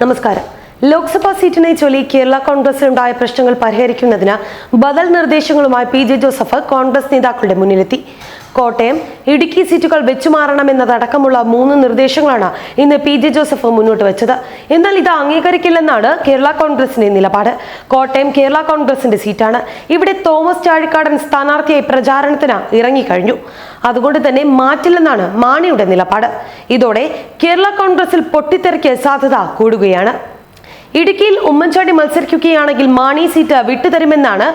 നമസ്കാരം. ലോക്സഭാ സീറ്റിനെ ചൊല്ലി കേരള കോൺഗ്രസിലുണ്ടായ പ്രശ്നങ്ങൾ പരിഹരിക്കുന്നതിന് ബദൽ നിർദ്ദേശങ്ങളുമായി പി ജെ ജോസഫ് കോൺഗ്രസ് നേതാക്കളുടെ മുന്നിലെത്തി. കോട്ടയം ഇടുക്കി സീറ്റുകൾ വെച്ചുമാറണമെന്നതടക്കമുള്ള മൂന്ന് നിർദ്ദേശങ്ങളാണ് ഇന്ന് പി ജെ ജോസഫ് മുന്നോട്ട് വെച്ചത്. എന്നാൽ ഇത് അംഗീകരിക്കില്ലെന്നാണ് കേരള കോൺഗ്രസിന്റെ നിലപാട്. കോട്ടയം കേരള കോൺഗ്രസിന്റെ സീറ്റാണ്. ഇവിടെ തോമസ് ചാഴിക്കാടൻ സ്ഥാനാർത്ഥിയായി പ്രചാരണത്തിന് ഇറങ്ങിക്കഴിഞ്ഞു. അതുകൊണ്ട് തന്നെ മാറ്റില്ലെന്നാണ് മാണിയുടെ നിലപാട്. ഇതോടെ കേരള കോൺഗ്രസിൽ പൊട്ടിത്തെറിക്ക് സാധ്യത കൂടുകയാണ്. ഇടുക്കിയിൽ ഉമ്മൻചാണ്ടി മത്സരിക്കുകയാണെങ്കിൽ മാണി സീറ്റ് വിട്ടുതരുമെന്നാണ്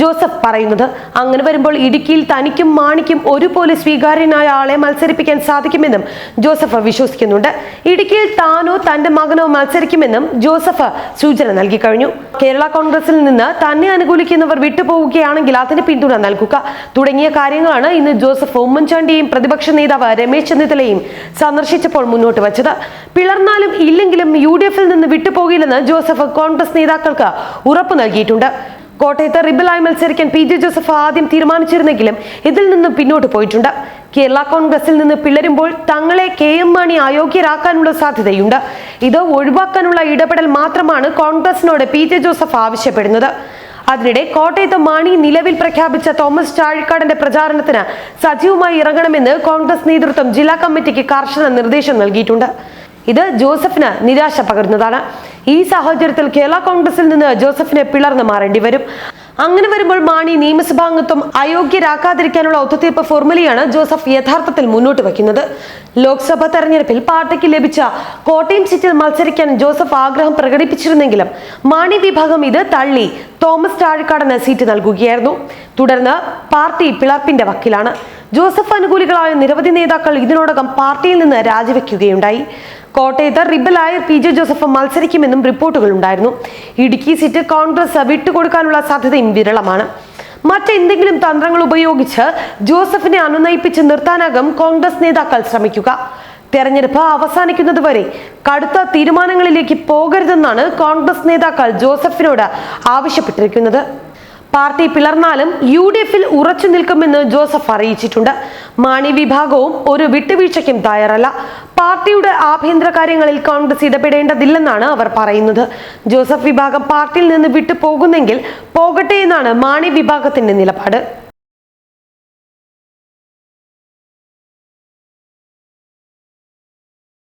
ജോസഫ് പറയുന്നത് അങ്ങനെ വരുമ്പോൾ ഇടുക്കിയിൽ തനിക്കും മാണിക്കും ഒരുപോലെ സ്വീകാര്യനായ ആളെ മത്സരിപ്പിക്കാൻ സാധിക്കുമെന്നും ജോസഫ് വിശ്വസിക്കുന്നുണ്ട്. ഇടുക്കിയിൽ താനോ തന്റെ മകനോ മത്സരിക്കുമെന്നും ജോസഫ് സൂചന നൽകി കഴിഞ്ഞു. കേരള കോൺഗ്രസിൽ നിന്ന് തന്നെ അനുകൂലിക്കുന്നവർ വിട്ടുപോവുകയാണെങ്കിൽ അതിന് പിന്തുണ നൽകുക. തുടങ്ങിയ കാര്യങ്ങളാണ് ഇന്ന് ജോസഫ് ഉമ്മൻചാണ്ടിയും പ്രതിപക്ഷ നേതാവ് രമേശ് ചെന്നിത്തലയും സന്ദർശിച്ചപ്പോൾ മുന്നോട്ട് വച്ചത്. പിളർന്നാലും ഇല്ലെങ്കിലും യു ഡി എഫിൽ നിന്ന് വിട്ടുപോകില്ലെന്ന് ജോസഫ് കോൺഗ്രസ് നേതാക്കൾക്ക് ഉറപ്പ് നൽകിയിട്ടുണ്ട്. കോട്ടയത്ത് റിബലായി മത്സരിക്കാൻ പി ജെ ജോസഫ് ആദ്യം തീരുമാനിച്ചിരുന്നെങ്കിലും ഇതിൽ നിന്നും പിന്നോട്ട് പോയിട്ടുണ്ട്. കേരള കോൺഗ്രസിൽ നിന്ന് പിളരുമ്പോൾ തങ്ങളെ കെ എം മാണി അയോഗ്യരാക്കാനുള്ള സാധ്യതയുണ്ട്. ഇത് ഒഴിവാക്കാനുള്ള ഇടപെടൽ മാത്രമാണ് കോൺഗ്രസിനോട് പി ജെ ജോസഫ് ആവശ്യപ്പെടുന്നത്. അതിനിടെ കോട്ടയത്ത് മാണി നിലവിൽ പ്രഖ്യാപിച്ച തോമസ് ചാഴിക്കാടന്റെ പ്രചാരണത്തിന് സജീവമായി ഇറങ്ങണമെന്ന് കോൺഗ്രസ് നേതൃത്വം ജില്ലാ കമ്മിറ്റിക്ക് കർശന നിർദ്ദേശം നൽകിയിട്ടുണ്ട്. ഇത് ജോസഫിന് നിരാശ പകരുന്നതാണ്. ഈ സാഹചര്യത്തിൽ കേരള കോൺഗ്രസിൽ നിന്ന് ജോസഫിനെ പിളർന്നു മാറേണ്ടി വരും. അങ്ങനെ വരുമ്പോൾ മാണി നിയമസഭാംഗത്വം അയോഗ്യരാക്കാതിരിക്കാനുള്ള ഒത്തുതീർപ്പ് ഫോർമുലയാണ് ജോസഫ് യഥാർത്ഥത്തിൽ മുന്നോട്ട് വയ്ക്കുന്നത്. ലോക്സഭാ തെരഞ്ഞെടുപ്പിൽ പാർട്ടിക്ക് ലഭിച്ച കോട്ടയം സീറ്റിൽ മത്സരിക്കാൻ ജോസഫ് ആഗ്രഹം പ്രകടിപ്പിച്ചിരുന്നെങ്കിലും മാണി വിഭാഗം ഇത് തള്ളി തോമസ് ചാഴിക്കാടന് സീറ്റ് നൽകുകയായിരുന്നു. തുടർന്ന് പാർട്ടി പിളർപ്പിന്റെ വക്കിലാണ്. ജോസഫ് അനുകൂലികളായ നിരവധി നേതാക്കൾ ഇതിനോടകം പാർട്ടിയിൽ നിന്ന് രാജിവെക്കുകയുണ്ടായി. കോട്ടയത്ത് റിബലായ പി ജെ ജോസഫ് മത്സരിക്കുമെന്നും റിപ്പോർട്ടുകൾ ഉണ്ടായിരുന്നു. ഇടുക്കി സീറ്റ് കോൺഗ്രസ് വിട്ടുകൊടുക്കാനുള്ള സാധ്യതയും വിരളമാണ്. മറ്റെന്തെങ്കിലും തന്ത്രങ്ങൾ ഉപയോഗിച്ച് ജോസഫിനെ അനുനയിപ്പിച്ച് നിർത്താനാകും കോൺഗ്രസ് നേതാക്കൾ ശ്രമിക്കുക. തെരഞ്ഞെടുപ്പ് അവസാനിക്കുന്നതുവരെ കടുത്ത തീരുമാനങ്ങളിലേക്ക് പോകരുതെന്നാണ് കോൺഗ്രസ് നേതാക്കൾ ജോസഫിനോട് ആവശ്യപ്പെട്ടിരിക്കുന്നത്. പാർട്ടി പിളർന്നാലും യു ഡി എഫിൽ ഉറച്ചു നിൽക്കുമെന്ന് ജോസഫ് അറിയിച്ചിട്ടുണ്ട്. മാണി വിഭാഗവും ഒരു വിട്ടുവീഴ്ചയ്ക്കും തയ്യാറല്ല. പാർട്ടിയുടെ ആഭ്യന്തര കാര്യങ്ങളിൽ കോൺഗ്രസ് ഇടപെടേണ്ടതില്ലെന്നാണ് അവർ പറയുന്നത്. ജോസഫ് വിഭാഗം പാർട്ടിയിൽ നിന്ന് വിട്ടുപോകുന്നെങ്കിൽ പോകട്ടെ എന്നാണ് മാണി വിഭാഗത്തിന്റെ നിലപാട്.